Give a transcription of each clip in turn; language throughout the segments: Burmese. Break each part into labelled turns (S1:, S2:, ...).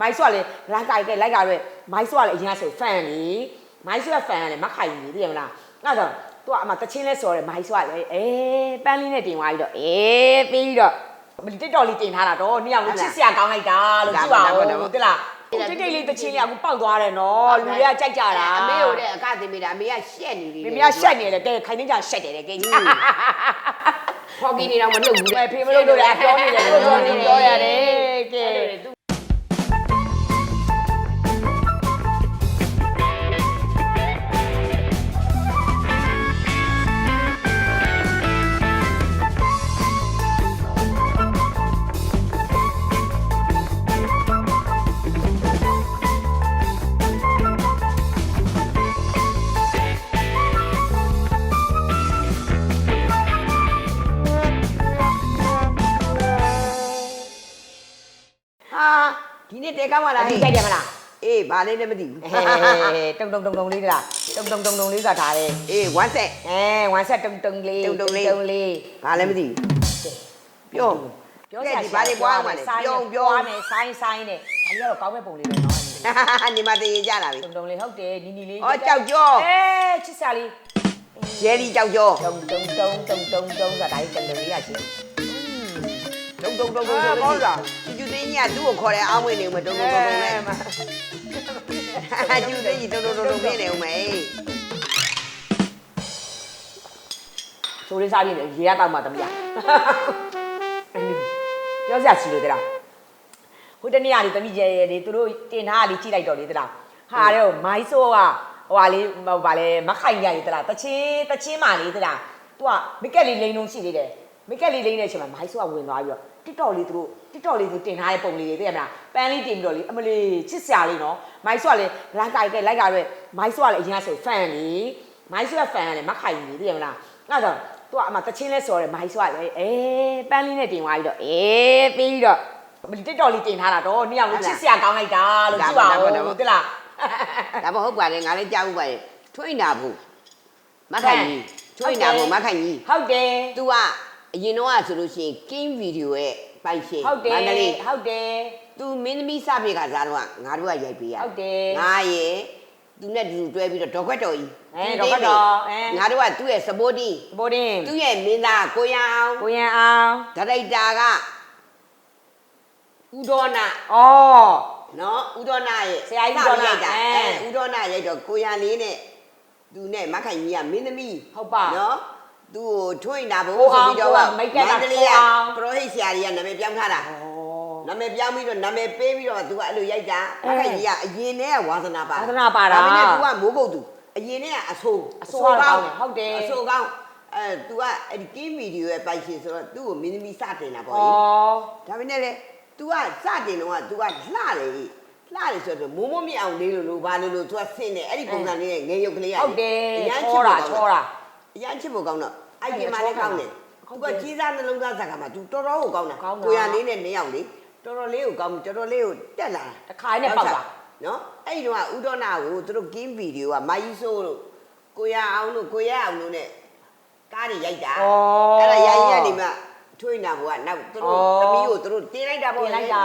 S1: မိုက်ဆွကလည်းလိုက်ကြိုက်လိုက်ကြရဲမိုက်ဆွကလည်းအရင်ကဆိုဖန်လီမိုက်ဆွကဖန်ကလည်းမခိုင်ဘူးသိရမလားအဲ့တော့သူကအမတချင်းလဲစော်တယ်မိုက်ဆွကလည်းအေးပန်းလေးနဲ့တင်သွားပြီးတော့အေးပြီးတော့တစ်တော်လေးတင်ထားတာတော့နှစ်ယောက်လုံးချစ်စရာကောင်းလိုက်တာလို့ကြည့်ပါဦးသိလားတိတ်တိတ်လေးတချင်းလေးအခုပေါက်သွားတယ်နော်လူတွေကကြိုက်ကြတာ
S2: အမေတို့တဲ့အကသိမိတာအမေကရှက်နေပြီ
S1: မိမကရှက်နေတယ်ကဲခိုင်နေကြရှက်တယ်ကဲကြီး
S2: ဖော်ကီနေတော့မလုပ်ဘူး
S1: ဘယ်ဖေမလို့တို့လည်းပြောနေတယ်ပြောနေပြောရတယ်ကဲ
S2: ကောင်းပါလား
S1: ဒီကြိုက်တယ်မလား
S2: အေးဘာလေးလည်းမသိဘူး
S1: အဲတုံတုံတုံတုံလေးလားတုံတုံတုံတုံလေးဆိုတာဒါလေ
S2: အေးဝမ်းဆက်
S1: အဲဝမ်ဆက်တုံတုံလေး
S2: တုံတုံလေး
S1: တုံလေး
S2: ဘာလည်းမသိဘူးပြော
S1: ပြောစရာ
S2: ဒီဘာလေးပွားမှာလဲပြောပြော
S1: မယ်ဆိုင်းဆိုင်းနဲ့ဒါကြီးကတော့ကောင်းမဲ့ပုံလေးပဲနော်
S2: နေမတည်ကြလာပြီ
S1: တုံတုံလေးဟုတ်တယ်နီနီလေး
S2: ဩကြောက်ကြော
S1: အဲချစ်စရာလေး
S2: ရဲဒီကြောက်ကြော
S1: တုံတုံတုံတုံတုံတုံဆိုတာဒါကြီးကလေးလေးရချင်း
S2: တုံတုံတုံတုံတုံကောင်းလား ကျူကျူသိန်းကြီးကသူ့ကိုခေါ်တယ်အောင်းဝင်နေဦးမတုံတုံတုံတုံနဲ့ကျူသိန်းကြီးတုံတုံတုံတုံနေနေဦးမယ်
S1: ဆိုလေးစားပြီးရေရတောက်မှတမရပြောစရာရှိလို့တလားဟိုတနေ့ကလေတမိကျဲလေသူတို့တင်ထားတာလေးကြည့်လိုက်တော့လေတလားဟာတော့မိုင်းဆိုးကဟိုဟာလေးဟိုဗာလဲမခိုင်ရလေတလားတချင်းတချင်းမာလေးတလား तू ကမိကက်လေးလိန်လုံးရှိသေးတယ်မိကက်လေးလိန်တဲ့အချိန်မှာမိုင်းဆိုးကဝင်သွားပြီးတော့ TikTok လေးသူတို့ TikTok လေးသူတင်ထားတဲ့ပုံလေးတွေသိရမလားပန်းလေးတင်ပြီးတော့လေအမလေးချစ်စရာလေးနော်မိုင်းဆိုးကလည်းလိုက်ကြိုက်လိုက်ကြရဲမိုင်းဆိုးကလည်းအရင်ကဆိုဖန်လီမိုင်းဆိုးကဖန်ကလည်းမခိုင်ဘူးသိရမလားအဲ့တော့သူကအမတချင်းလဲစော်တယ်မိုက်ဆွကလည်းအေးပန်းလေးနဲ့တင်သွားပြီးတော့အေးပြီးတော့တစ်တော်လေးတင်ထားတာတော့နှစ်ယောက်လုံးချစ်စရာကောင်းလိုက်တာလို့ကြည့်ပါဦးသိလား
S2: ဒါမဟုတ်ပါနဲ့ငါလည်းကြားဘူးပါလေထွိနာဘူးမခိုင်ကြီးထွိနာဘူးမခိုင်ကြီး
S1: ဟုတ်တယ်
S2: तू က အရင်တော့ကဆိုလို့ရှိရင် King Video ရဲ့ပိုင်ရှင်
S1: ဟုတ်တယ်
S2: မန္တလေး
S1: ဟုတ်တယ်
S2: သူမင်းသမီးစပြေကစားတော့ငါတို့ကရိုက်ပေးရ
S1: ဟုတ်တယ်
S2: ငါရဲ့သူနဲ့သူတွဲပြီးတော့ဒေါက်ခွက်တော်ကြီး
S1: အဲဒေါက်ခွက်တော်အဲ
S2: ငါတို့ကသူ့ရဲ့ supporting
S1: supporting
S2: သူ့ရဲ့မင်းသားကိုရန်အောင်
S1: ကိုရန်အောင်
S2: ဒါရိုက်တာကဥဒေါနာ
S1: ဩ
S2: နော်ဥဒေါနာရဲ့
S1: ဆရာကြီးဥဒေါနာအဲ
S2: ဥဒေါနာရိုက်တော့ကိုရန်လေးနဲ့သူနဲ့မခိုင်ကြီးကမင်းသမီး
S1: ဟုတ်ပါ
S2: နော် သူ့ကိုထွိနာဖို့
S1: ကိုအောင်
S2: ဆိုပြီးတော့
S1: ကိုအောင်မိတ်ကပ်က
S2: မန္တလေး
S1: ကို
S2: က
S1: အောင်
S2: ပရိုဟိတ်ဆရာကြီးကနာမည်ပြောင်းထားတာ
S1: ဩ
S2: နာမည်ပြောင်းပြီးတော့နာမည်ပေးပြီးတော့သူကအဲ့လိုရိုက်တာ
S1: အဲ
S2: မခိုင်ကြီးကအရင်နဲ့ကဝါသနာပါ
S1: ဝါသနာပါတာ
S2: ဒါပေမဲ့သူကမိုးကုတ်သူအရင်နဲ့ကအဆိုး
S1: အဆိုးကောင်းတယ်ဟုတ်တယ်
S2: အဆိုးကောင်းအဲ तू ကအဲ့ဒီကင်းဗီဒီယိုရဲ့ပိုက်ရှင်ဆိုတော့သူ့ကိုမင်းသမီးစတင်တာပေါ့
S1: ဩ
S2: လေဒါပေမဲ့လေ तू ကစတင်တော့က तू ကလှတယ်လှတယ်ဆိုတော့မိုးမိုးမြအောင်လေးလို့လို့ဘာလို့လို့ तू ကဆင်းတယ်အဲ့ဒီပုံစံလေးနဲ့ငယ်ရုပ်ကလေးရ
S1: ဟုတ်တယ်
S2: အရန်
S1: ချောတာ
S2: ချစ်
S1: ချော
S2: ဖို့ကောင်း
S1: တာ
S2: အရန်ချစ်ဖို့ကောင်းတော့ အဲ့ဒီမှာလည်းကောင်းတယ်သူကကြီးစားနှလုံးသားဇာကမှာသူတော်တော်ကိုကောင်းတာ
S1: ကို
S2: ရလေးနဲ့နှစ်ယောက်လေးတော်တော်လေးကိုကောင်းတော်တော်လေးကိုတက်လာတ
S1: ခါနဲ့ပေါက်တာ
S2: နော်အဲ့ဒီတော့ဥဒနာကိုသူတို့ကင်းဗီဒီယိုကမကြီးဆိုးတို့ကိုရအောင်တို့ကိုရအောင်တို့ ਨੇ ကားတွေရိုက်တာအဲ့ဒါရိုက်ရနေမှာထွေးနာကိုကနောက်သူတို့သမီးကိုသူတို့တင်လိုက်တာပေါ့
S1: တင်လိုက်တာ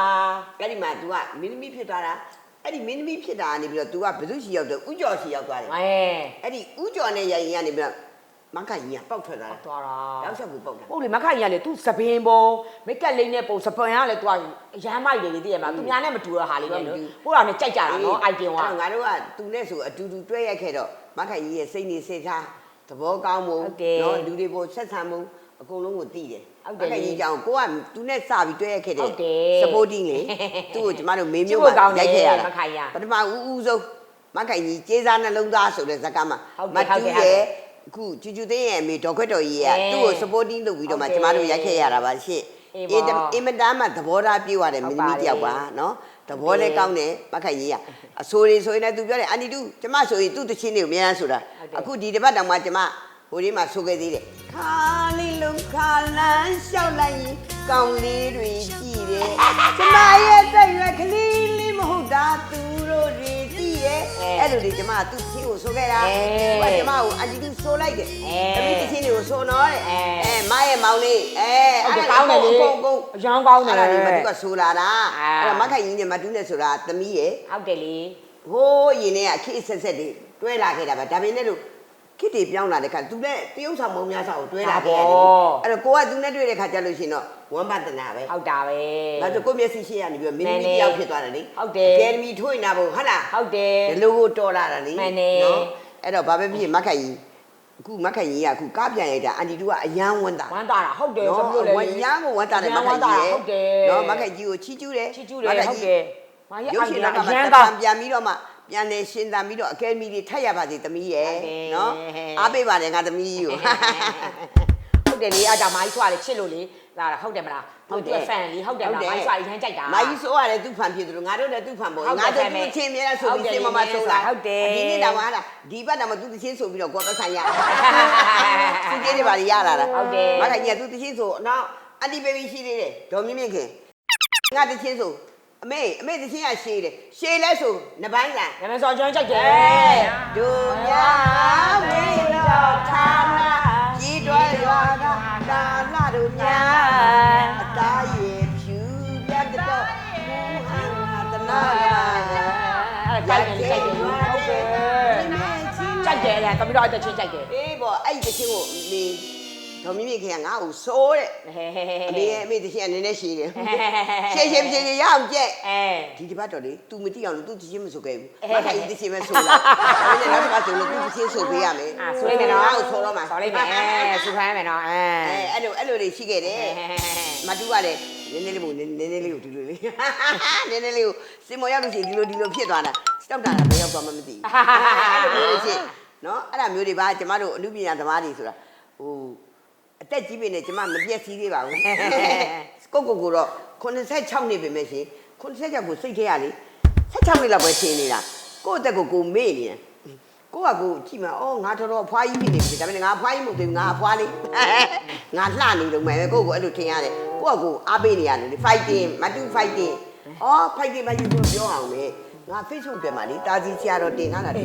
S2: အဲ့ဒီမှာ तू ကမင်းသမီးဖြစ်သွားတာအဲ့ဒီမင်းသမီးဖြစ်တာကနေပြီးတော့ तू ကဘယ်သူရှိရောက်တော့ဥကျော်ရှိရောက်သွားတယ်
S1: အဲ
S2: အဲ့ဒီဥကျော်နဲ့ရိုက်ရင်ကနေပြီးတော့ မခန့်ကြီးကပေါက်ထွက်သွားတာ
S1: သွားတာ
S2: တောက်ချက်ကိုပေါက်တာ
S1: ဟုတ်လေမခိုင်ရလေ तू စပင်းပုံမိတ်ကက်လေးနဲ့ပုံစပန်ရလေ तू အရမ်းမိုက်တယ်လေသိရမလား तू များနဲ့မတူတော့ဟာလေးနဲ့လို့ဟိုတာနဲ့ကြိုက်ကြတာနော် item က
S2: အဲ့တော့ငါတို့က तू နဲ့ဆိုအတူတူတွဲရိုက်ခဲ့တော့မခန့်ကြီးရဲ့စိတ်နေစိတ်ထားသဘောကောင်းမှု
S1: ဟုတ်တယ်
S2: နော်လူတွေပေါ်ဆက်ဆံမှုအကုန်လုံးကိုသိတယ်
S1: ဟုတ်တယ်
S2: မခန့်ကြီးကြောင့်ကိုက तू နဲ့စပြီးတွဲရိုက်ခဲ့တယ်
S1: ဟုတ်တယ်
S2: supporting လေသူ့ကိုကျမတို့မေ
S1: ချစ်
S2: မျိုး
S1: ဖို့
S2: မှာ
S1: ကောင်းတယ်
S2: ရိုက်ခဲ့ရတာ
S1: မခိုင်ရ
S2: ပထမဦးဦးဆုံးမခိုင်ကြီးကျေးစားနှလုံးသားဆိုတဲ့ဇာတ်ကမှာ
S1: ဟုတ်
S2: မ
S1: တယ်ဟုတ်
S2: တူ
S1: တယ်
S2: ရဲ့ အခုကျူကျူသိန်းရဲ့အမေဒေါ်ခွက်တော်ကြီးက
S1: အဲ
S2: သူ့ကို supporting လုပ်ပြီးတော့မှ
S1: ဟုတ်တယ်
S2: ကျမတို့ရိုက်ခဲ့ရတာပါရှင့်
S1: အေး
S2: အင်တ
S1: ပါ
S2: အင်မတန်မှသဘောထားပြည့်ဝတဲ့
S1: ဟု
S2: မ
S1: တ်
S2: င်းသမီး
S1: ပါတယ်
S2: တယောက်ပါနော်သဘောလည်းကောင်းတယ်မခိုင်ကြီးကအဆိုတွေဆိုရင်လည်းသူပြောတယ်အန်တီတူကျမဆိုရင်သူ့တချင်းတွေကိုအများအားဆိုတာ
S1: ဟုတ်တယ်
S2: အခုဒီတစ်ပတ်တောင်မှကျမဟိုဒီမှာဆိုခဲ့သေးတယ်ခါလေးလုံးခါလန်းလျှောက်လိုက်ရင်ကောင်းလေးတွေကြည့်တယ်ကျမရဲ့တက်ရွယ်ကလေးလေးမဟုတ်တာသူတို့တွေကြည့် တယ်အဲ့အဲ့လိုဒီကျမကသူ့ချင်းကိုဆိုခဲ့တာ
S1: အေး
S2: သူကကျမကိုအန်တီတူဆိုလိုက်တယ်
S1: အေး
S2: တမီးချင်းတွေကိုဆိုတော့တဲ့
S1: အေး
S2: အဲမရဲ့မောင်လေးအဲ
S1: ဟုတ်တယ်ကောင်းတယ်လေ
S2: အကုန်အကုန်
S1: အရန်ကောင်းတယ်
S2: အဲ့ဒါဒီမတူကဆိုလာတာ
S1: အာ
S2: အဲ့တော့မခိုင်ကြီးနဲ့မတူနဲ့ဆိုတာတမီးရဲ့
S1: ဟုတ်တယ်လေ
S2: ဟိုးရင်ထဲကခေတ်ဆက်ဆက်တွေတွဲလာခဲ့တာပါဒါပေမဲ့လို့ ခေတ်တွေပြောင်းလာတဲ့ခါသူလည်းတရုပ်ဆောင်မုံများဆောင်ကိုတွဲလာခဲ့ရတယ်အဲ့တော့ကိုကသူနဲ့တွေ့တဲ့ခါကျလို့ရှိရင်တော့ဝမ်းပတနာပဲ
S1: ဟုတ်တာပဲ
S2: ဒါဆိုကိုမျက်စိရှိရနေပြီးမင်း
S1: မှန်
S2: မီ
S1: တယ်
S2: တယောက်ဖြစ်သွားတယ်လေ
S1: ဟုတ်တယ်
S2: အကယ်ဒမီထွေးနာဖို့ဟုတ်လား
S1: ဟုတ်တယ်
S2: ဒီလိုကိုတော်လာတာလေ
S1: မှန်တယ်
S2: အဲ့တော့ဘာပဲဖြစ်ဖြစ်မက်ခိုင်ကြီးအခုမက်ခိုင်ကြီးကအခုကားပြန်ရိုက်တာအန်တီတူကအယမ်းဝန်းတာ
S1: ဝမ်းတာတာဟုတ်တယ်
S2: နော်
S1: ဆိုလို့လေ
S2: ဝမ်းရမ်းကိုဝမ်းတာတယ်မက်ခိုင်
S1: ဝမ်းတာ
S2: ကြီး
S1: ဟုတ်တယ်
S2: နော်မက်ခိုင်ကြီးကိုချီးကျူးတယ်
S1: ချီးကျူးတယ်ဟုတ်တယ်မာရဲ့
S2: ရု
S1: အို
S2: ပ်
S1: င်
S2: ရှင်
S1: ဒီ
S2: လော
S1: ယာ
S2: ကမှာ
S1: အရန်
S2: တ
S1: ကော
S2: ပံ
S1: င်း
S2: ပြန်ပြီးတော့မှ ပြန်နေရှင်းတန်ပြီးတော့အကယ်ဒမီတွေထက်ရပါစေသမီးရဲ့
S1: ဟုတ်တယ်
S2: နော်အားပေးပါတယ်ငါသမီးကြီးကို
S1: ဟုတ်တယ်လေအားကြောင့်မိုင်းဆွားလေချစ်လို့လေလာတာဟုတ်တယ်မလား
S2: ဟုတ်တယ်
S1: သူကဖန်လေဟုတ်တယ်မလားမိုင်းဆွားအရင်ကြိုက်တာ
S2: မိုင်းဆိုရတယ်သူ့ဖန်ဖြစ်တယ်လို့ငါတို့လည်းသူ့ဖန်ပေါ့
S1: ဟုတ်တယ်
S2: ငါတို့
S1: ဖန်ပဲ
S2: သူ့ချင်းမြဲတယ်ဆိုပြီး
S1: ဟုတ်တယ်
S2: စင်မမဆိုးလာ
S1: ဟုတ်တယ်
S2: ဒီနေ့တော့ဟာလားဒီဘက်တော့မသူ့ချင်းဆိုပြီးတော့ကိုယ်ပတ်ဆိုင်ရသူကြီးတွေပါရလာတာ
S1: ဟုတ်တယ်
S2: မခိုင်ကြီးကသူ့ချင်းဆိုနောက်အန်တီဘေဘီရှိသေးတယ်ဒေါ်မြင့်မြင့်ခင်ငါတချင်းဆို အမေအမေတချင်းကရှေးတယ်ရှေးလဲဆိုနှစ်ပိုင်းလား
S1: နာမည်စောကျွမ်းကြိုက်တယ်
S2: ဒုညာမင်းတော်ဌာနကြီးတွယ်ရွာကဒါလာတို့ညာအသားရည်ဖြူပြတ်တော့မူဟန်တနာ
S1: အဲ့ဒါကြိုက်တယ်ကြိုက်တယ်ဟုတ်တယ်ကြိုက်တယ်လေတမီးတော့တစ်ချင်းကြိုက်တယ်
S2: အေးပေါ့အဲ့ဒီတချင်းကိုအမေ ဒေါ်မြင့်မြင့်ခင်ကငါ့ကိုစိုးတဲ့
S1: ဟဲဟဲဟဲ
S2: အမေရဲ့အမေတချင်းကနည်းနည်းရှည်တယ်ရှည်ရှည်ရှည်ရှည်ရအောင်ကြက်
S1: အဲ
S2: ဒီတစ်ပတ်တော့လေ तू မတိအောင်လို့ तू တချင်းမဆိုခဲ့ဘူး
S1: အဲ
S2: မခိုင်ဒီတချင်းပဲဆိုလာဒါနဲ့နောက်တစ်ပတ်ဆိုလို့ तू တချင်းဆိုပေးရမယ်
S1: အာဆိုလိုက်မယ်နော်
S2: ငါ့ကိုဆိုတော့မှာ
S1: ဆိုလိုက်မယ်အဲစူခိုင်းမယ်နော်အဲ
S2: အဲအဲ့လိုအဲ့လိုတွေရှိခဲ့တယ်မတူကလည်းနည်းနည်းလေးပုံနည်းနည်းလေးကိုဒီလိုလေးနည်းနည်းလေးကိုစင်မောရောက်လို့ရှိရင်ဒီလိုဒီလိုဖြစ်သွားတာစတောက်တာလည်းဘယ်ရောက်သွားမှမသိဘူးအဲ့လိုမျိုးရှိနော်အဲ့ဒါမျိုးတွေပါကျမတို့အမှုပညာသမားတွေဆိုတာဟို အသက်ကြီးပြီနဲ့ကျမမပြည့်စည်သေးပါဘူးကိုကိုကိုတော့86နှစ်ပဲမဲ့ရှင်86ကိုစိတ်ထဲရလေ16နှစ်လောက်ပဲရှင်းနေတာကိုယ့်အသက်ကိုကိုမေ့နေတယ်ကိုကကိုကြည့်မှာအော်ငါတော်တော်အဖွားကြီးဖြစ်နေပြီဒါပေမဲ့ငါအဖွားကြီးမဟုတ်သေးဘူးငါအဖွားလေးငါလှနေလို့မယ်ကိုကိုအဲ့လိုထင်ရတယ်ကိုကကိုအားပေးနေရတယ်လေ fighting မတူ fighting အော် fighting မယူလို့ပြောအောင်လေငါ Facebook ပြန်မှာလေတာစီဆရာတော်တင်ထားတာမြ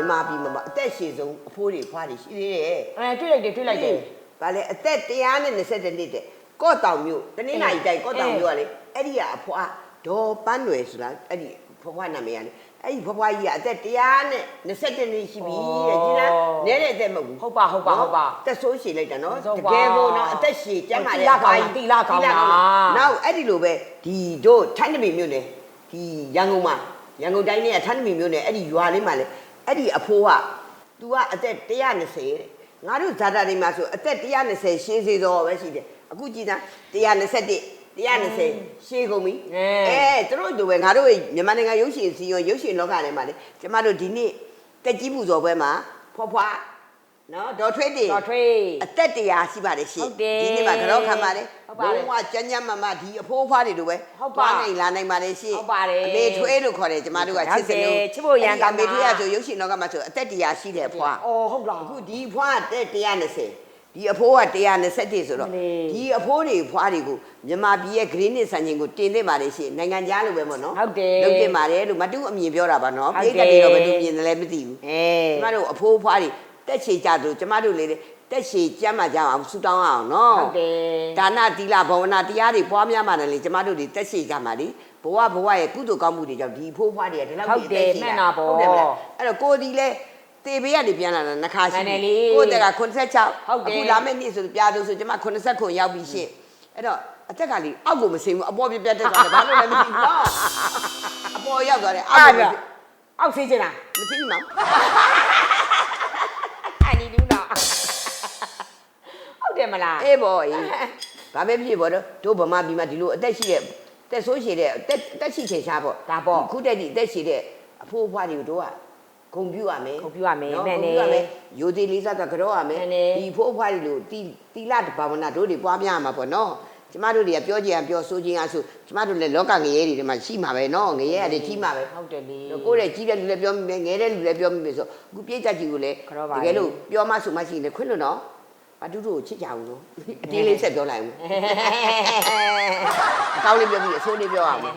S2: န်မာပြည်မှာအသက်ရှည်ဆုံးအဖိုးတွေဖွားတွေရှိသေးတယ်
S1: အဲတွေ့လိုက်တယ်တွေ့လိုက်တယ်။
S2: ဗာလေအသက်120နှစ်တဲ့ကော့တောင်မြို့တနင်္လာရီတိုင်းကော့တောင်မြို့ကလေအဲ့ဒီကအဖွားဒေါ်ပန်းွယ်ဆိုတာအဲ့ဒီဖွားဖွားနာမည်ကလေအဲ့ဒီဖွားဖွားကြီးကအသက်120နှစ်ရှိပြီတဲ့ဒီလားနဲတဲ့အသက်မဟုတ်ဘူး
S1: ဟုတ်ပါဟုတ်ပါဟုတ်ပါ
S2: တက်ဆိုးရှည်လိုက်တာနော်
S1: ဟုတ်
S2: တ
S1: ပါ
S2: ကယ်ကိုနော်အသက်ရှည်ကျန်းမာတဲ့
S1: တိလကောင်းတာတိလကောင်းတာ
S2: နောက်အဲ့ဒီလိုပဲဒီတို့ထိုင်းနမီမြို့နယ်ဒီရန်ကုန်မှာရန်ကုန်တိုင်းနဲ့ထိုင်းနမီမြို့နယ်အဲ့ဒီရွာလေးမှာလေအဲ့ဒီအဖိုးက तू ကအသက်120တဲ့ ငါတို့ဇာတာတွေမှာဆိုအသက်120ရှင်းစေတော့ပဲရှိတယ်အခုကြည်သား121 120ရှင်းကုန်ပြီ
S1: အဲ
S2: အဲသူတို့တို့ပဲငါတို့မြန်မာနိုင်ငံရုပ်ရှင်စီရောရုပ်ရှင်လောကထဲမှာလေကျမတို့ဒီနေ့တက်ကြီးပူဇော်ပွဲမှာဖွားဖွား နော်ဒေါ်ထွေးတင်
S1: တော်ထွေး
S2: အသက်တရားရှိပါတယ်ရှင်
S1: ဟုတ်တယ်
S2: ဒီနေ့မှာကတော့ခံပါတယ်
S1: ဟုတ်ပါတယ်
S2: လုံးဝကြမ်းကြမ်းမမဒီအဖိုးအဖွားတွေလိုပဲ
S1: ဟုတ်ပါ
S2: သွားနိုင်လာနိုင်ပါတယ်ရှင်
S1: ဟုတ်ပါတယ်
S2: အမေထွေးလို့ခေါ်တယ်ကျမတို့က
S1: ဟုတ်
S2: ချစ်စ
S1: တယ်
S2: လို့
S1: ချစ်ဖို့ရန်ကောင်းတာ
S2: အမေထွေးကဆိုရုပ်ရှင်လောကမှာဆိုအသက်တရားရှိတဲ့အဖွား
S1: အော်ဟုတ်လား
S2: အခုဒီဖွားကတက်120ဒီအဖိုးက120ဆိုတော့
S1: မလေး
S2: ဒီအဖိုးတွေဖွားတွေကိုမြန်မာပြည်ရဲ့ green နဲ့ဆန်ချင်းကိုတင်သင့်ပါတယ်ရှင်နိုင်ငံခြားလိုပဲပေါ့နော်
S1: ဟုတ်တယ်
S2: လုပ်တင်ပါတယ်လို့မတူအမြင်ပြောတာပါနော်
S1: ဟုတ်
S2: ပြိ
S1: တယ်
S2: တ္တတွေတော့ဘယ်သူမြင်တယ်လဲမသိဘူး
S1: အဲ
S2: ကျမတို့အဖိုးအဖွားတွေ တက်ချေကြသူကျမတို့လေတက်ချေကြမ်းမှကြအောင်ဆူတောင်းအောင်နော်
S1: ဟုတ်တယ်
S2: ဒါနသီလဘာဝနာတရားတွေပွားများမှလည်းလေကျမတို့တွေတက်ချေကြမှာလေဘဝဘဝရဲ့ကုသိုလ်ကောင်းမှုတွေကြောင့်ဒီအဖိုးအဖွားတွေကဒီလောက်
S1: ဟုတ်တယ်မှန်တာပေါ့
S2: ဟုတ်တယ်မလားအဲ့တော့ကိုယ်ဒီလေတေဘေးကနေပြန်လာတာနှစ်ခါရှိ
S1: မှန်တယ်လေ
S2: ကိုယ်တက်က86
S1: ဟုတ်တယ်
S2: အခုလာမယ့်နေ့ဆိုပြားလို့ဆိုကျမ80ခုရောက်ပြီရှင့်အဲ့တော့အသက်ကလေအောက်ကိုမစိမ်ဘူးအပေါ်ပြပြတက်သွားတယ်ဘာလို့လဲမသိဘူးနော်အပေါ်ရောက်သွားတယ်အောက်
S1: အား
S2: ကို
S1: ပြအောက်ဆေးချင်လား
S2: မစိမ်ဘူးနော်
S1: ဟုတ်တယ်မလား
S2: အေးဘောအေးဘာပဲဖြစ်ပေါ်တော့တို့ဗမာပြည်မှာဒီလိုအသက်ရှိတဲ့တက်ဆိုးရှိတဲ့တက်တက်ရှိချင်ရှားပေါ့
S1: ဒါပေါ့
S2: ခုတက်ဒီအသက်ရှိတဲ့အဖိုးအဖွားတွေကိုတို့ကဂုံပြူရမယ်
S1: ဂုဏ်ပြုရမယ်
S2: နော်
S1: မှန်
S2: ဂုံ
S1: တယ်
S2: ပြူရမယ်ယူသေးလေးစားတော့ကြောရမယ်
S1: မှန်တယ်
S2: ဒီဖိုးအဖွားတွေလို့တီတီလာဘာဝနာတို့တွေပွားများမှာပေါ့နော်ကျမတို့တွေကပြောကြရင်ပြောဆိုခြင်းအဆိုကျမတို့လည်းလောကငရဲတွေထဲမှာရှိမှာပဲနော်ငရဲရတယ်ကြီးမှာပဲ
S1: ဟုတ်တယ်လေ
S2: ကိုယ်ရဲ့ကြီးတဲ့လူလည်းပြောမိမယ်ငယ်တဲ့လူလည်းပြောမိမယ်ဆိုအခုပြေးကြကြီးကိုလည်း
S1: ကြောပါ
S2: တ
S1: လေ
S2: ကယ်လို့ပြောမှဆိုမှရှိရင်လည်းခွင့်လို့နော် အတူတူကိုချစ်ကြအောင်နော်အတေးလေးဆက်ပြောလိုက်အောင်အကောင်းလေးပြောပြီးအဆိုးလေးပြောအောင်ကဲ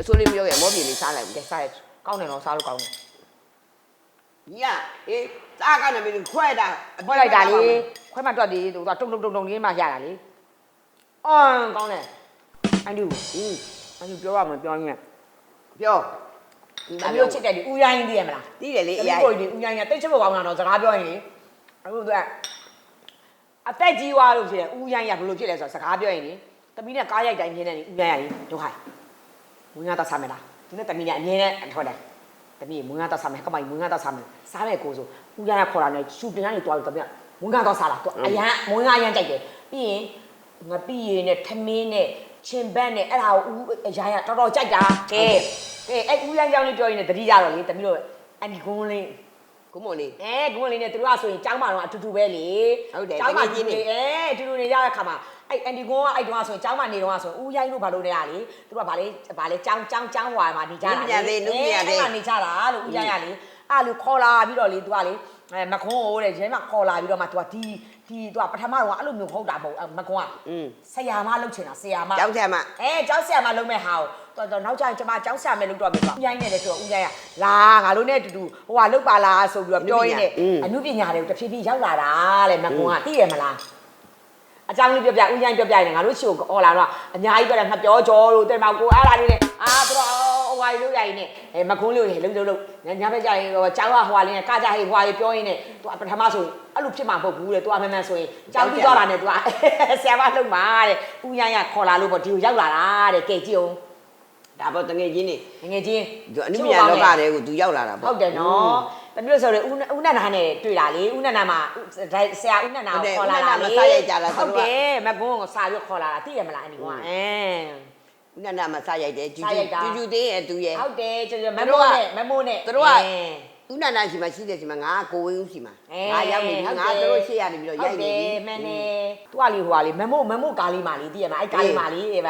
S2: အဆိုးလေးပြောရင်မောပြေလေးစားလိုက်
S1: ကဲစားရကောင်းတယ်နော်စားလို့ကောင်းတယ်
S2: ညီကအေးစားကလည်းမင်းခွဲတာ
S1: ခွဲလိုက်တာလေခွဲမှတွက်ပြီးသူကတုံတုံတုံတုံလေးမှရတာလေအမ်ကောင်းတယ်အန်ဒီ
S2: ဟင်း
S1: အန်ဒီပြောရမယ်ပြောရင်းနဲ့
S2: ပြော
S1: အမျိုးချစ်တယ်ဒီဦးရိုင်းသိရမလား
S2: တီးတယ်လေ
S1: ဒီ
S2: အရာ
S1: ကိုဒီဦးရိုင်းကတိတ်ချစ်ဖို့ကောင်းတာတော့စကားပြောရင်လေအခုသူက အသက်ကြီးသွားလို့ဖြစ်တယ်ဦးရိုင်းကဘယ်လိုဖြစ်လဲဆိုတော့စကားပြောရင်လေတမီးနဲ့ကားရိုက်တိုင်းပြင်းနေတယ်ဦးရိုင်းကလေဒုက္ခမွေးငါတော့စားမလားသူနဲ့တမီးနဲ့အမြဲတမ်းထော်တယ်တမီးမွေးငါတော့စားမယ်ကမိုင်မွေးငါတော့စားမယ်စားမယ်ကိုဆိုဦးရိုင်းကခေါ်တာနဲ့ရှူတင်ကနေတွားလို့တမီးကမွေးငါတော့စားလာသူအရန်မွေးငါအရန်ကြိုက်တယ်ပြီးရင်ငပိရည်နဲ့ထမင်းနဲ့ချင်ဘတ်နဲ့အဲ့ဒါကိုဦးအရာရတော်တော်ကြိုက်တာကဲကဲအဲ့ဦးရိုင်းကြောင့်လေးပြောရင်လည်းတတိကြတော့လေတမီးတို့အန်ဒီကွန်းလေး
S2: ကုမွန်လေး
S1: အဲဂုံလေးနဲ့သူတို့ကဆိုရင်ကျောင်းမှာတော့အတူတူပဲလေ
S2: ဟုတ်တယ်
S1: ကျောင်းမှာ
S2: တကယ်ကြီးနေ
S1: အဲအတူတူနေကြတဲ့ခါမှာအဲ့အန်ဒီကွန်းကအဲ့တုန်းကဆိုရင်ကျောင်းမှာနေတော့ကဆိုရင်ဦးရိုင်းလို့ဘာလို့လဲရလေသူတို့ကဗာလေဗာလေကျောင်းကျောင်းကျောင်းဟွာမှာနေကြတာ
S2: နုပညာသေးနုပညာသေး
S1: အဲ့မှာနေကြတာလို့ဦးရိုင်းရလေအဲ့လိုခေါ်လာပြီးတော့လေသူကလေအဲမခွန်းဟိုတဲ့ရဲမှာခေါ်လာပြီးတော့မှသူကဒီဒီသူကပထမတော့အဲ့လိုမျိုးဟုတ်တာမဟုတ်အဲ့မခွန်းက
S2: อืม
S1: ဆရာမလုပ်ချင်တာဆရာမ
S2: ကြောက်ကြမှာ
S1: အဲကျောင်းဆရာမလုပ်မဲ့ဟာကို တော်တော်နောက်ကျရင်ကျမကျောင်းဆရာမလုပ်တော့ပြီဆိုဦးရိုင်းနဲ့လည်းဆိုဦးရိုင်းကလာငါတို့နဲ့အတူတူဟိုကလုပ်ပါလားဆိုပြီးတော့ပြောရင်းနဲ့အမှုပညာတွေကိုတဖြည်းဖြည်းရောက်လာတာတဲ့မကွန်ကသိရမလားအကြောင်းလေးပြောပြဦးရိုင်းပြောပြရင်ငါတို့ရှိကိုအော်လာတော့အများကြီးပြောတယ်ငါပြောကြောတို့တဲ့မကိုအားလာလေးနဲ့အာသူတို့ဟိုဝါရီလို့ရိုင်းနဲ့အဲမကွန်လေးကိုလှုပ်လှုပ်လှုပ်ညဘက်ကျရင်ဟိုကျောင်းကဟိုဝါလေးနဲ့ကကြဟိဟိုဝါရီပြောရင်းနဲ့သူပထမဆိုအဲ့လိုဖြစ်မှာမဟုတ်ဘူးတဲ့သူကမမှန်ဆိုရင်ကျောင်းပြီးသွားတာနဲ့သူကဆရာမလုပ်မှာတဲ့ဦးရိုင်းကခေါ်လာလို့ပေါ့ဒီကိုရောက်လာတာတဲ့ကဲကြည့်အောင်
S2: ဒါပေါ့တငယ်ချင်းနေ
S1: ငငယ်ချင်း
S2: သူအနုပညာလောကတွေကိုသူရောက်လာတာပေါ့
S1: ဟုတ်တယ်နော်တမျိုးဆိုတော့ဦးဦးနန္ဒာနဲ့တွေ့လာလေဦးနန္ဒာမှာဆရာဦးနန္ဒာကိုခေါ်လာတာလေဟုတ်တယ်မကွန်းကိုစာရွက်ခေါ်လာတာသိရမလားအနီကွာအဲ
S2: ဦးနန္ဒမစရိုက်တယ်ဂျူ
S1: စရိုက်တာ
S2: ဂျူဂျူသေးရဲ့သူရဲ့
S1: ဟုတ်တယ်ကျွန်တော်မ
S2: သူတို့
S1: မိုး
S2: က
S1: နဲ့မမိုးနဲ့
S2: သူတို့ကဦးနန္ဒရှိမှရှိတယ်ရှိမှငါကကိုဝင်းဦးရှိမှငါရောက်နေပြီငါသူတို့ရှေ့ရနေပြီးတော့ရိုက်နေပြီ
S1: မှန်တယ်သူကလေဟိုကလေမမို့မမို့ကားလေးမာလေးသိရမလားအဲ့ကားလေးမာလေးအဲ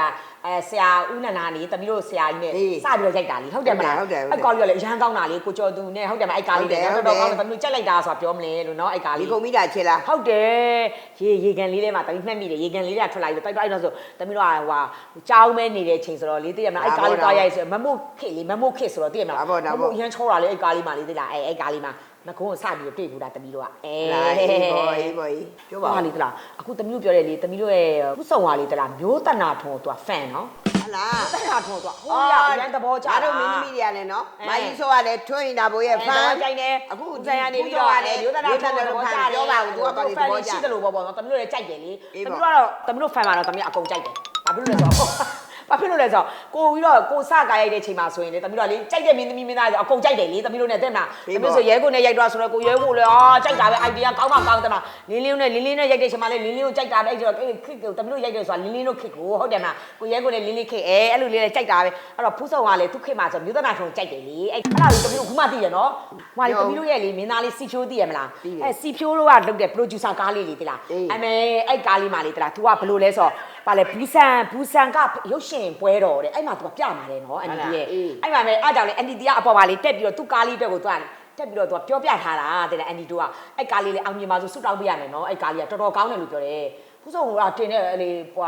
S1: အဲဆရာဦးနန္ဒာနေတမီးတို့ဆရာကြီးနဲ့စပြီးတော့ရိုက်တာလေဟုတ်တယ်မလားအဲ့ကားလေးကလေအရန်ကောင်းတာလေကိုကျော်သူနဲ့ဟုတ်တယ်မအဲ့ကားလေးနဲ့တော်တော်ကောင်းတယ်တမီးတို့ကြက်လိုက်တာဆိုတာပြောမလဲလို့နော်အဲ့ကား
S2: ဒီ
S1: လေး
S2: ကုံမိတာချေလား
S1: ဟုတ်တယ်ရေရေကန်လေးထဲမှာတမီးမှတ်မိတယ်ရေကန်လေးကထွက်လာပြီးတိုက်တိုက်တော့ဆိုတမီးတို့ကဟိုဟာကြောင်းမဲနေတဲ့အချိန်ဆိုတော့လေးသိရမလားအဲ့ကားလေးသွားရိုက်ဆိုမမို့ခစ်လေမမို့ခစ်ဆိုတော့သိရမလားမမို့အရန်ချောတာလေအဲ့ကားလေးမှလေးသိလားအဲ့အဲ့ကားလေးမှ မကုန်းကိုစပြီးတွေ့ဘူးလားတမီးတို့ကအဲ
S2: လာအေးဘောအေးဘောပြောပါ
S1: ဟာလေတလားအခုတမီးတို့ပြောတယ်လေတမီးတို့ရဲ့ခုဆောင်ပါလေတလားမျိုးတနာထုံသူကဖန်နော်
S2: ဟလား
S1: တနာထုံသူကဟိုရအရန်သဘောကျတာ
S2: ငါတို့မင်းသမီးတွေကလည်းနော်
S1: အဲ
S2: မိုင်းကြီးဆိုကလည်းထွင်းတာဘိုးရဲ့
S1: ဖ
S2: ဖ
S1: န်
S2: န်
S1: ကြိုင်နေ
S2: အခု
S1: အခုဇာရနေပြီးတော့လေမျိုးတနာထုံသဘောကျတယ်
S2: ပြောပါဦးသူကပါလေသဘောကျ
S1: ရှိတယ်လို့ပေါ့ပေါ့နော်တမီးတို့လည်းကြိုက်တယ်လေ
S2: အေး
S1: တ
S2: ပေါ့
S1: မီးတို့ကတော့တမီးတို့ဖန်မှာတော့တမီးအကုန်ကြိုက်တယ်ဘာဖြစ်လို့လဲဆိုတော့ ဘာဖြစ်လို့လဲဆိုတော့ကိုပြီးတော့ကိုစကားရိုက်တဲ့ချိန်မှာဆိုရင်လေတမီးတို့ကလေကြိုက်တဲ့မင်းသမီးမင်းသားတွေအကုန်ကြိုက်တယ်လေတမီးတို့နဲ့တဲ့မလားတမီးဆိုရဲကိုနဲ့ရိုက်တော့ဆိုတော့ကိုရဲကိုလေအာကြိုက်တာပဲ idea ကောင်းမှကောင်းတယ်မလားလင်းလင်းနဲ့လင်းလင်းနဲ့ရိုက်တဲ့ချိန်မှာလေလင်းလင်းကိုကြိုက်တာပဲအဲ့ဆိုတော့ခစ်ကိုတမီးတို့ရိုက်တယ်ဆိုတာလင်းလင်းတို့ခစ်ကိုဟုတ်တယ်မလားကိုရဲကိုနဲ့လင်းလင်းခစ်အဲအဲ့လိုလေးနဲ့ကြိုက်တာပဲအဲ့တော့ဖူးဆောင်ကလေသူခစ်မှာဆိုမြို့သနာထုံကြိုက်တယ်လေအဲ့အဲ့ဒါကိုတမီးတို့ခုမှသိရနော်ဟိုကလေတမီးတို့ရဲ့လေမင်းသားလေးစီဖြိုးသိရမလားအဲ့စီဖြိုးတို့ကလုပ်တဲ့ producer ကားလေးလေတိလားအမေအဲ့ကားလေးမှလေတိလား तू ကဘယ်လိုလဲဆိုတော့ပါလေဘူးဆန်ဘူးဆန်ကရုပ်ရှင်ရှင်ပွဲတော်တဲ့အဲ့မှာသူကပြมาတယ်နော်အန်တီရဲ့အဲ့မှာပဲအားကြောင့်လေအန်တီတီကအပေါ်မှာလေးတက်ပြီးတော့သူ့ကားလေးအတွက်ကိုသွားတယ်တက်ပြီးတော့သူကပြောပြထားတာတဲ့အန်တီတို့ကအဲ့ကားလေးလေအောင်မြင်ပါဆိုဆုတောင်းပေးရမယ်နော်အဲ့ကားလေးကတော်တော်ကောင်းတယ်လို့ပြောတယ်ခုဆိုဟိုကတင်တဲ့လေဟို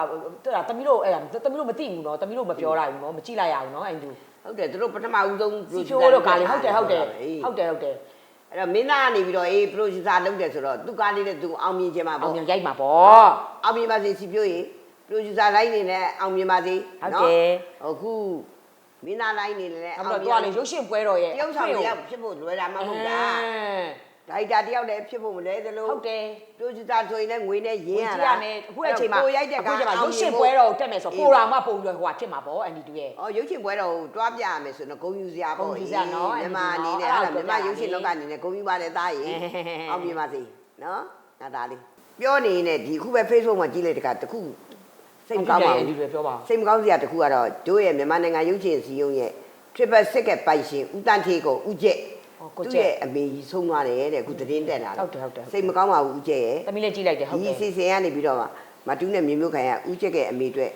S1: ကတမီးတို့အဲ့တမီးတို့မသိဘူးနော်တမီးတို့မပြောရဘူးနော်မကြည့်လိုက်ရဘူးနော်အန်တီ
S2: ဟုတ်တယ်သူတို့ပထမဦးဆုံး
S1: စီချိုးတို့ကားလေးဟုတ်တယ်ဟုတ်တယ်ဟုတ်တယ်ဟုတ်တယ်
S2: အဲ့တော့မင်းသားကနေပြီးတော့အေးပရိုဂျူဆာလုပ်တယ်ဆိုတော့သူကားလေးနဲ့သူအောင်မြင်ချင်မှာပေါ့
S1: အောင်မြင်ရိုက်မှာပေါ့
S2: အောင်မြင်ပါစေစီပြိုးရေ producer လိုက်နေနဲ့အောင်မြင်ပါစေ
S1: ဟုတ်တယ်
S2: အခုမင်းသားလိုက်နေလည်း
S1: အဲ့တော့ तू ကလေရုပ်ရှင်ပွဲတော်ရဲ့
S2: တယောက်ဆောင်တယောက်ဖြစ်ဖို့လွယ်တာမဟုတ်တာဒါရိုက်တာတယောက်လည်းဖြစ်ဖို့မလွယ်သလို
S1: ဟုတ်တယ်
S2: producer ဆိုရင်လည်းငွေနဲ့ရ
S1: ရ
S2: င်း
S1: င်း
S2: ရ
S1: ရ
S2: တာ
S1: တာမယ်အခုအချိန်မှာ
S2: ကိုရိုက်တဲ့
S1: အခု
S2: က
S1: ချိန်မှာ
S2: အောင်
S1: ရုပ်
S2: မြ
S1: ရှင်
S2: င်
S1: ပွဲ
S2: ဖို့
S1: တော်တက်မယ်ဆိုပိုရာမှပုံရွယ်ဟိုဟာဖြစ်မှာပေါ့အန်ဒီတူရဲ့
S2: အော်ရုပ်ရှင်ပွဲတော်ကိုတွားပြရမယ်ဆိုတော့ဂုံယူစရာပေါ့
S1: ဂုဏ်ယူစရာနော်
S2: မြန်မာအနေနဲ့
S1: အဲ့
S2: အဲ့
S1: ဒါ
S2: ဒါမြန်မာ
S1: ပြောပြရ
S2: ရုပ်ရှင်
S1: လေ
S2: လောကအနေနဲ့ဂုံယူပါတယ်သားရေ
S1: ဟဲ့ဟဲ့ဟဲ့ဟဲ့
S2: အောင်မြင်ပါစေနော်နားသားလေးပြောနေနေဒီခုပဲ Facebook မှာကြည့်လိုက်တကတခု စိတ်မကောင်းပါ
S1: အန်
S2: ဘူး
S1: ဒီတွေပြောပါ
S2: စိတ်မကောင်းစရာတစ်ခုကတော့တို့ရဲ့မြန်မာနိုင်ငံရုပ်ရှင်စီယုံရဲ့ Triple Six ကပိုင်ရှင်ဦးတန်းထေးကိုဦးကျက်
S1: ဟောကို
S2: သူ့
S1: ကျက်
S2: ရဲ့အမေကြီးဆုံးသွားတယ်တဲ့အခုသတင်းတက်လာ
S1: ဟုတ်တယ်ဟုတ်တယ်
S2: စိတ်မကောင်းပါဘူးဦးကျက်ရဲ့
S1: သမီးလေးကြည့်လိုက်တယ်ဟုတ်
S2: ဒီ
S1: တယ်
S2: အစီအစဉ်ကနေပြီးတော့မှမတူးနဲ့မြေမျိုးခိုင်ကဦးကျက်ရဲ့အမေအတွက်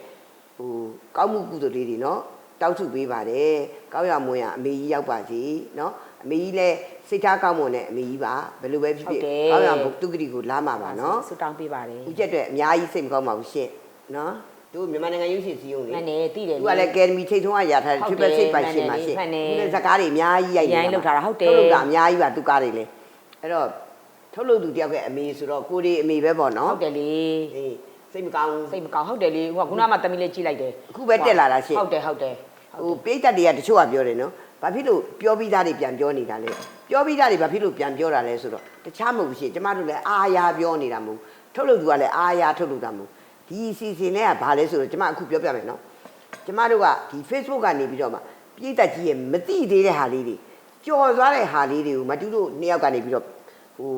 S2: ဟိုကောင်းမှုကုသိုလ်လေးတွေနော်တောက်ထုပေးပါတယ်ကောင်းရမွန်ရအမေကြီးရောက်ပါစေနော်အမေကြီးလည်းစိတ်ထားကောင်းမွန်တဲ့အမေကြီးပါဘယ်လိုပဲဖြစ်ဖြစ်ကောင်းရဘုသူဂတိကိုလာမှာပါနော်
S1: ဆူတောင်းပေးပါတယ်
S2: ဦးကျက်အတွက်အများကြီးစိတ်မကောင်းပါဘူးရှင့် နော်သူမြန်မာနိုင်ငံရုပ်ရှင်စီးုံလေ
S1: မှန်တယ်သိတယ်
S2: သူကလည်းကယ်ဒမီထိတ်ထုံးကရထားတယ်
S1: ဟုတ်
S2: triple
S1: တယ်
S2: six ပိုင်ရှင်ပါရှင့်
S1: မှန်တယ်
S2: သူလည်းဇကားတွေအများကြီးရိုက်
S1: ရိုက်လုပ်ထားတာဟုတ်တယ်
S2: ထုတ်လုပ်တာအများကြီးပါသူကားတွေလေအဲ့တော့ထုတ်လုပ်သူတယောက်ရဲ့အမေဆိုတော့ကိုရီအမေပဲပေါ့နော်
S1: ဟုတ်တယ်လေ
S2: အေးစိတ်မကောင်းဘူး
S1: စိတ်မကောင်းဟုတ်တယ်လေဟိုကခုနမှတမီလေးကြည့်လိုက်တယ်
S2: အခုပဲတက်လာတာရှင့်
S1: ဟုတ်တယ်ဟုတ်တယ်
S2: ဟိုပိတ်သက်တွေကတချို့ကပြောတယ်နော်ဘာဖြစ်လို့ပြောပြီးသားတွေပြန်ပြောနေတာလဲပြောပြီးသားတွေဘာဖြစ်လို့ပြန်ပြောတာလဲဆိုတော့တခြားမဟုတ်ဘူးရှင့်ကျမတို့လည်းအာရပြောနေတာမဟုတ်ဘူးထုတ်လုပ်သူကလည်းအာရထုတ်လုပ်တာမဟုတ်ဘူး ဒီအစီအစဉ်လေးကဘာလဲဆိုတော့ကျမအခုပြောပြမယ်နော်ကျမတို့ကဒီ Facebook ကနေပြီးတော့မှပိတ်သက်ကြီးရဲ့မတိသေးတဲ့ဟာလေးတွေကြော်သွားတဲ့ဟာလေးတွေကိုမတူတို့နှစ်ယောက်ကနေပြီးတော့ဟို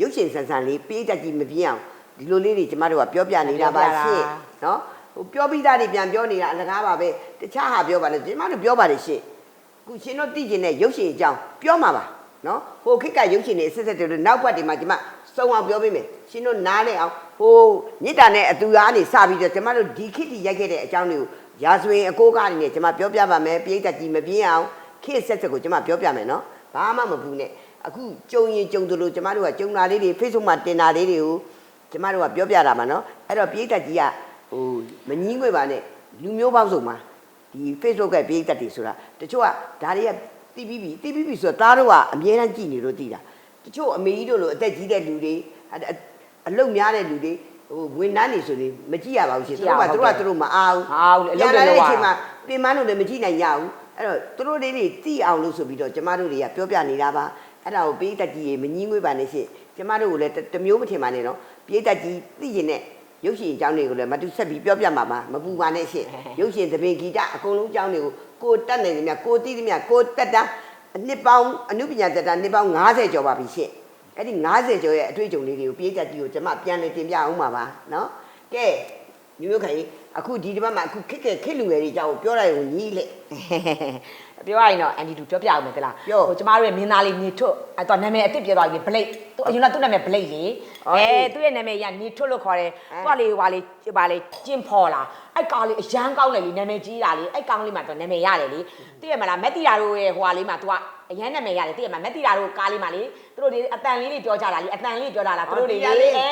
S2: ရုပ်ရှင်ဆန်ဆန်လေးပိတ်သက်ကြီးမပြင်းအောင်ဒီလိုလေးတွေကျမတို့ကပြောပြနေတာပါရှင့်နော်ဟိုပြောပြီးသားတွေပြန်ပြောနေတာအလကားပါပဲတခြားဟာပြောပါလေဒီမှာတော့ပြောပါလေရှင့်ခုရှင်တို့သိကျင်တဲ့ရုပ်ရှင်အကြောင်းပြောမှာပါနော်ဟိုခက်ကရုပ်ရှင်တွေအစစ်စစ်တွေလို့နောက်ဘက်တွေမှာကျမ စုံအောင်ပြောပေးမယ်ရှင်တို့နားလဲအောင်ဟိုမြစ်တာနဲ့အတူအားနေစပြီးတော့ကျမတို့ဒီခစ်တီရိုက်ခဲ့တဲ့အကြောင်းတွေကိုရာဇဝင်အကိုးကားတွေနဲ့ကျမပြောပြပါမယ်ပြိဿကြီးမပြင်းအောင်ခစ်ဆက်ဆက်ကိုကျမပြောပြမယ်နော်ဘာမှမဘူးနဲ့အခုကြုံရင်ကြုံသလိုကျမတို့ကကြုံတာလေးတွေ Facebook မှာတင်တာလေးတွေကိုကျမတို့ကပြောပြတာပါနော်အဲ့တော့ပြိဿကြီးကဟိုမငင်းခွေပါနဲ့လူမျိုးပေါင်းစုံမှာဒီ Facebook ကပြေးတက်တယ်ဆိုတာတချို့ကဒါတွေကတီးပြီးပြီတီးပြီးပြီဆိုတော့သားတို့ကအမြဲတမ်းကြည်နေလို့တည်တာ တချို့အမေကြီးတို့လိုအသက်ကြီးတဲ့လူတွေအအအလုံများတဲ့လူတွေဟိုဝန်ထမ်းတွေဆိုရင်မကြည့်ရပါဘူးရှင်သူတို့ကသူတို့ကသူတို့မအားဘူး
S1: အားဘူးလေအလုပ်တွေ
S2: ပြန်လာ
S1: လုပ်ရတာ
S2: တဲ့အချိန်မှာပြင်မလို့လည်းမကြည့်နိုင်ကြဘူးအဲ့တော့သူတို့လေးတွေတီးအောင်လို့ဆိုပြီးတော့ကျမတို့တွေကပြောပြနေတာပါအဲ့ဒါကိုပြေးတက်ကြီးရေမငင်းခွေပါနဲ့ရှင်ကျမတို့ကိုလည်းတစ်မျိုးမထင်ပါနဲ့နော်ပြေးတက်ကြီးသိရင်နဲ့ရုပ်ရှင်အကြောင်းတွေကိုလည်းမတူဆက်ပြီးပြောပြမှာပါမပူပါနဲ့ရှင့်ရုပ်ရှင်သဘင်ဂီတအကုန်လုံးအကြောင်းတွေကိုကိုတက်နေတယ်မြကိုတီးတယ်မြကိုတက်တာ အနှစ်ပေါင်းအနုပညာတက်တာနှစ်ပေါင်း90ကျော်ပါပြီရှင့်အဲ့ဒီ90ကျော်ရဲ့အတွေ့အကြုံလေးတွေကိုပြေးကြကြည့်ကိုကျွန်မပြန်လည်တင်ပြအောင်ပါပါနော်ကဲညမျိုးခိုင်အခုဒီတစ်ပတ်မှာအခုခက်ခက်ခက်လူငယ်တွေအကြောင်းကိုပြောရရင်ညီးလေ
S1: ပြောရရင်တော့အန်ဒီတူပြောပြအောင်မယ်တလား
S2: ပြော
S1: ဟိုကျမတို့ရဲ့မင်းသားလေးနေထွတ်အဲ့တော့နာမည်အစ်စ်ပြောသွားပြီဘလိတ်သူအရင်ကသူ့နာမည်ဘလိတ်လေ
S2: အော်
S1: အဲ
S2: အေး
S1: သူ့ရဲ့နာမည်ကနေထွတ်လို့ခေါ်တယ်
S2: အဲ
S1: သူကလေဟွာလေဟွာလေကျင်းဖော်လာ အဲ့ကောင်လေးအရန်ကောင်းတယ်လေနာမည်ကြီးတာလေအဲ့ကောင်လေးမှာသူနာမည်ရတယ်လေသိရမလားမက်တီတာတို့ရဲ့ဟွာလေးမှာသူက အရန်နာမည်ရတယ်သိရမလားမက်တီတာတို့ကားလေးမှာလေသူတို့ဒီအတန်လေးတွေပြောကြတာလေအတန်လေးပြောတာလားသူတို့တွေလေအဲ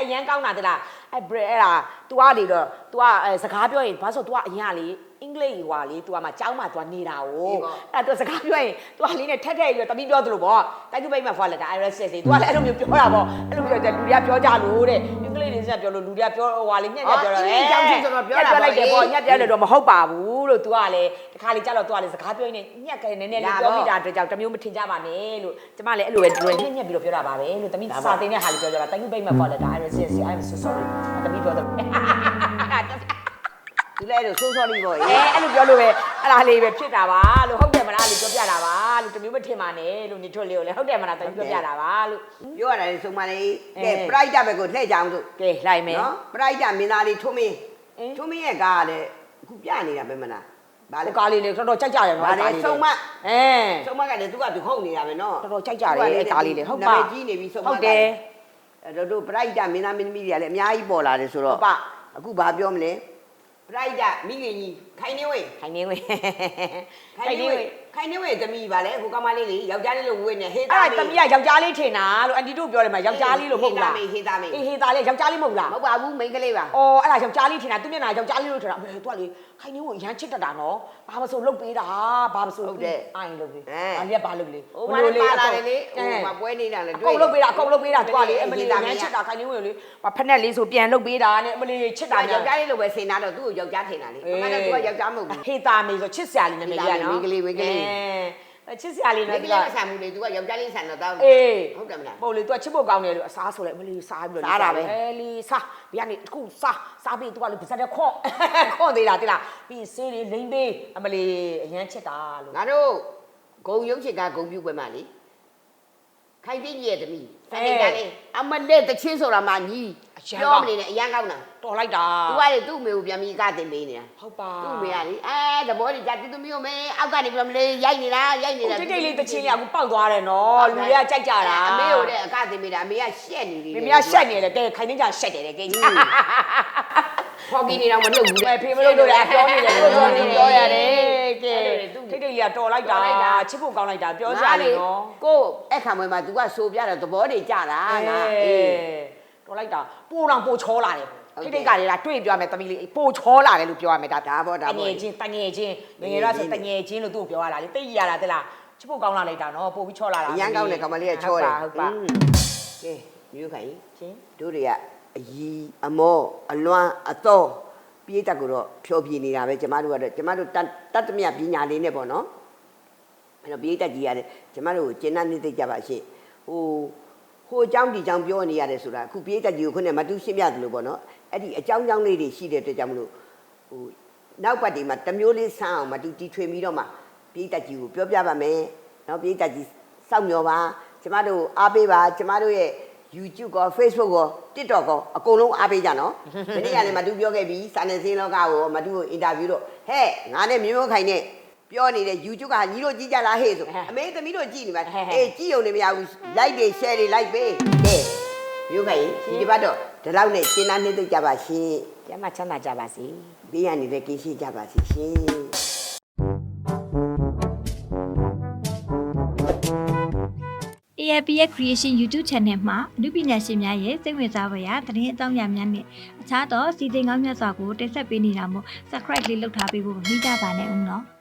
S1: အရန်ကောင်းတာတလားအဲ့ဘရက်အဲ့ဒါ तू ကနေတော့ तू ကအဲစကားပြောရင်ဘာလို့ဆို तू ကအရင်ကလေအင်္ဂလိပ်ဟွာလေ तू ကမှကျောင်းမှာ तू နေတာ
S2: အေး
S1: ကို
S2: ပေါ့
S1: အဲ့ तू စကားပြောရင် तू ကလေးနဲ့ထက်ထက်ပြီးတော့တမီးပြောသလိုပေါ့တိုက်သူပိတ်မှာဖွာလက်တာ IRS လေ तू ကလည်းအဲ့လိုမျိုးပြောတာပေါ့အဲ့လိုပြောတယ်လူတွေကပြောကြလို့တဲ့အင်္ဂလိပ်တွေစပြောလို့လူတွေကပြောဟွာလေညက်ညက်ပြောတော့
S2: အော်အင်္ဂလိပ်ကျောင်းချင်းဆိုတော့ပြောတာပေါ့
S1: လိုက်တယ်ပေါ့
S2: အေး
S1: ညက်ပြောတယ်တော့မဟုတ်ပါဘူး လို့ तू ကလည်းတခါလေကြာတော့ तू ကလည်းစကားပြောရင်ညက်ကလေးနည်းနည်းလေး
S2: လာ
S1: ပြော
S2: ပေါ့
S1: မိတာအတွက်ကြောင့်တမျိုးမထင်ကြပါနဲ့လို့ကျမလည်းအဲ့လိုပဲတွေ့ညက်ညက်ပြီးတော့ပြောတာပါပဲလို့တမီးစာတင်တဲ့ဟာလေးပြောကြတာတိုက်သူပိတ်မှာဖွာလက်တာ IRS I'm so sorry တမီးပြောတယ်
S2: သူလည်းအဲ့လိုစိုးစောလေးပေါ့
S1: အဲအဲ့လိုပြောလို့ပဲအဲ့ဒါလေးပဲဖြစ်တာပါလို့ဟုတ်တယ်မလားလို့ပြောပြတာပါလို့တမျိုးမထင်ပါနဲ့လို့နေထွက်လေးကိုလည်းဟုတ်တယ်မလားတမျိုးပြောပြတာပါလို့
S2: ပြောရတာလေဆုံးမလေး
S1: အဲ
S2: ကဲ pride ပဲကိုလှည့်ကြအောင်တို့
S1: ကဲလိုက်မယ်
S2: နော် pride မင်းသားလေးထုံးမင်း
S1: အင်း
S2: ထုံးမင်းရဲ့ကားကလည်း အခုပြနေတာပဲမလားဗာလေ
S1: ဒီကားလေးလေတော်တော်ကြိုက်ကြတယ်နော်
S2: ဗာလေ
S1: ကားလေး
S2: ဆုံးမ
S1: အဲ
S2: ဆုံးမကလည်းသူကသူခုန်နေတာပဲနော်
S1: တော်တော်ကြိုက်ကြတယ်အဲ့ကားလေးလေဟုတ်ပါ
S2: နာမည်ကြီးနေပြီဆုံးမ
S1: ဟုတ်တယ်
S2: အဲ့တော့တို့ pride မင်းသားမင်းသမီးတွေကလည်းအများကြီးပေါ်လာတယ်ဆိုတော့
S1: ဟုတ်ပါ
S2: အခုဘာပြောမလဲ pride မိခင်ကြီးခိုင်နေဝေး
S1: ခိုင်နေဝင်
S2: ခိုင်နေဝေး ခိုင်နေဝေးသမီးဗာလေအခုကမလေးလေးယောက်ျားလေးလို့ဝေးနေဟေး
S1: အဲ့ဒါတမီးကယောက်ျားလေးထင်တာလို့အန်တီတို့ပြောတယ်မှာယောက်ျားလေးလို့မဟုတ်ဘူးလား
S2: ဟေးသားမေး
S1: အေးဟေးသားလေးယောက်ျားလေးမဟုတ်လား
S2: မဟုတ်ပါဘူးမိန်းကလေးပါ
S1: အော်အဲ့ဒါယောက်ျားလေးထင်တာသူမျက်နှာယောက်ျားလေးလို့ထင်တာအဲသူကလေခိုင်နေဝင်ရမ်းချစ်တတ်တာနော်ဘာမဆိုလုတ်ပေးတာဘာမဆို
S2: ဟုတ်တယ်
S1: အိုင်လုတ်ပေး
S2: အဲ
S1: အန်တီကဘာလုတ်လေ
S2: ဟိုမှာလည်းပါလာတယ်လေဟိုမှာပွဲနေတာလည်း
S1: အ
S2: တွေ့
S1: ကုန်လုတ်ပေးတာအကုန်လုတ်ပေးတာသူကလေအမလီ
S2: ဟေး
S1: ရ
S2: သား
S1: မ်း
S2: မေး
S1: ချစ်တာခိုင်နေဝင်လေဘာဖက်နဲ့လေးဆိုပြန်လုတ်ပေးတာနဲ့အမလီချစ်တာ
S2: တာ
S1: နဲ့
S2: ယောက်ျားလေးလိုပဲဆင်တာတော့သူ့ကိုယောက်ျားထင်တာလေအမှန်တော့သူကယောက်ျားမဟုတ်ဘူး
S1: ဟေးသားမေဆိုချစ်စရာလေးနာမည်ကြီးကနော်
S2: ဝင်းကလေးဝင်းကလေး
S1: အဲချစ်စရာလေး
S2: မိ
S1: နော်
S2: န်းက
S1: သူ
S2: လေး
S1: က
S2: မဆန်ဘူးလေသူကယောက်ျားလေးဆန်တော့တောင်း
S1: အေး
S2: ဟုတ်တယ်မလား
S1: ပုံလေ तू ချစ်ဖို့ကောင်းတယ်လို့အစားဆိုလိုက်မလီစားပြီးတော့
S2: စားတာပဲ
S1: အဲလီစားဒီကနေတခုစားစားပြီး तू ကလေပါစတဲ့ခွန်ခွန်သေးတာတိလားပြီးဆေးလေးလိမ့်ပေးအမလီအရန်ချစ်တာလို့
S2: ငါတို့ဂုံရုပ်ချစ်ကဂုံပြုတ်ပွဲမှာလေ ခိုင်တင်းကြီးရဲ့သမီးစနေကလေးအမလေးတချင်းဆိုတာမှညီပြောမနေနဲ့အရန်ကောင်းတာ
S1: တော်လိုက်တာ
S2: သူကလေသူ့မေကိုပြန်ပြီးကတင်ပေးနေတာ
S1: ဟုတ်ပါ
S2: သူ့မေကလေအဲသဘောတည်းကြတူတူမျိုးမေအောက်ကနေပြီးတော့မလေးရိုက်နေတာရိုက်နေတာ
S1: တိတ်တိတ်လေးတချင်းလေးအခုပေါက်သွားတယ်နော်လူတွေကကြိုက်ကြတာ
S2: အမေကိုလည်းအကတင်ပေးတာအမေကရှက်နေလေ
S1: မမရရှက်နေတယ်တဲ့ခိုင်နေကြရှက်တယ်တဲ့ကိန်းကြီး
S2: ခေါ်ကီနေတော့မလုပ်ဘူး
S1: ဘယ်ဖေမလို့လို့လည်းပြောနေတယ်ပြောပြောနေပြောရတယ်
S2: တယ်
S1: ထိတ်ထိတ်ကြီးကတော်လိုက်တာချစ်ဖို့ကောင်းလိုက်တာပြောစရာလေနော်
S2: ကိုအဲ့ခံပွဲမှာ तू ကဆိုပြတာသဘောတွေကြတာငါအေး
S1: တော်လိုက်တာပို့တော့ပို့ချောလာတယ်ခိတိတ်ကလေးလားတွေ့ပြောရမယ်တမီးလေးပိုချောလာတယ်လို့ပြောရမယ်ဒါ
S2: ဒါပေါ့ဒါပေါ့
S1: တငယ်ချင်းတငယ်ချင်းငယ်ငယ်တော့ဆိုတငယ်ချင်းလို့သူ့ကိုပြောရတာလေတိတ်ရတာတလားချစ်ဖို့ကောင်းလာလိုက်တာနော်ပို့ပြီးချောလာတာ
S2: အရန်ကောင်းတယ်ကမလေးကချောတယ်
S1: ဟုတ်ပါ
S2: ဟုတ်ပါကဲမြို့ခိုင်
S1: ချင်း
S2: တို့တွေကအကြီးအမောအလွမ်းအတော် ပြေးတက်ကိုတော့ဖြောပြနေတာပဲကျမတို့ကတော့ကျမတို့တတ်တတ်သမျှပညာလေးနဲ့ပေါ့နော်အဲ့တော့ပြေးတက်ကြီးရတယ်ကျမတို့ကိုကျင့်တတ်နေသိကြပါရှင့်ဟိုဟိုအကြောင်းဒီအကြောင်းပြောနေရတယ်ဆိုတာအခုပြေးတက်ကြီးကိုခုနကမတူရှင်းပြသလိုပေါ့နော်အဲ့ဒီအကြောင်းအကြောင်းလေးတွေရှိတဲ့အတွက်ကြောင့်မလို့ဟိုနောက်ပတ်ဒီမှာတစ်မျိုးလေးဆန်းအောင်မတူတီထွေပြီးတော့မှပြေးတက်ကြီးကိုပြောပြပါမယ်နော်ပြေးတက်ကြီးစောင့်မျှော်ပါကျမတို့အားပေးပါကျမတို့ရဲ့ YouTube ကော Facebook ကော TikTok ကောအကုန်လုံးအားပေးကြနော်ဒီနေ့ကလည်းမတူပြောခဲ့ပြီစာနယ်ဇင်းလောကကိုမတူကိုအင်တာဗျူးတော့ဟဲ့ငါနဲ့မျိုးမျိုးခိုင်နဲ့ပြောနေတဲ့ YouTube ကညီတို့ကြည့်ကြလားဟဲ့ဆိုအမေသမီးတို့ကြည့်နေပါအေးကြည့်ုံနေမရဘူး like တွေ share တွေ like ပေးကဲမျိုးခိုင်ဒီဒီဘက်တော့ဒီလောက်နဲ့ရှင်းသားနေသိကြပါရှင်
S1: ကျမချမ်းသာကြပါစေ
S2: ဘေးရနေတဲ့ကင်းရှင်းကြပါစီရှင်
S3: AAP ရဲ့ Creation YouTube Channel မှာအမှုပညာရှင်များရဲ့စိတ်ဝင်စားဖွယ်ရာသတင်းအကြောင်းအရာများနဲ့အခြားသောစီစဉ်ကောင်းမြတ်စွာကိုတင်ဆက်ပေးနေတာမို့ Subscribe လေးလုပ်ထားပေးဖို့မမိကြပါနဲ့ဦးနော်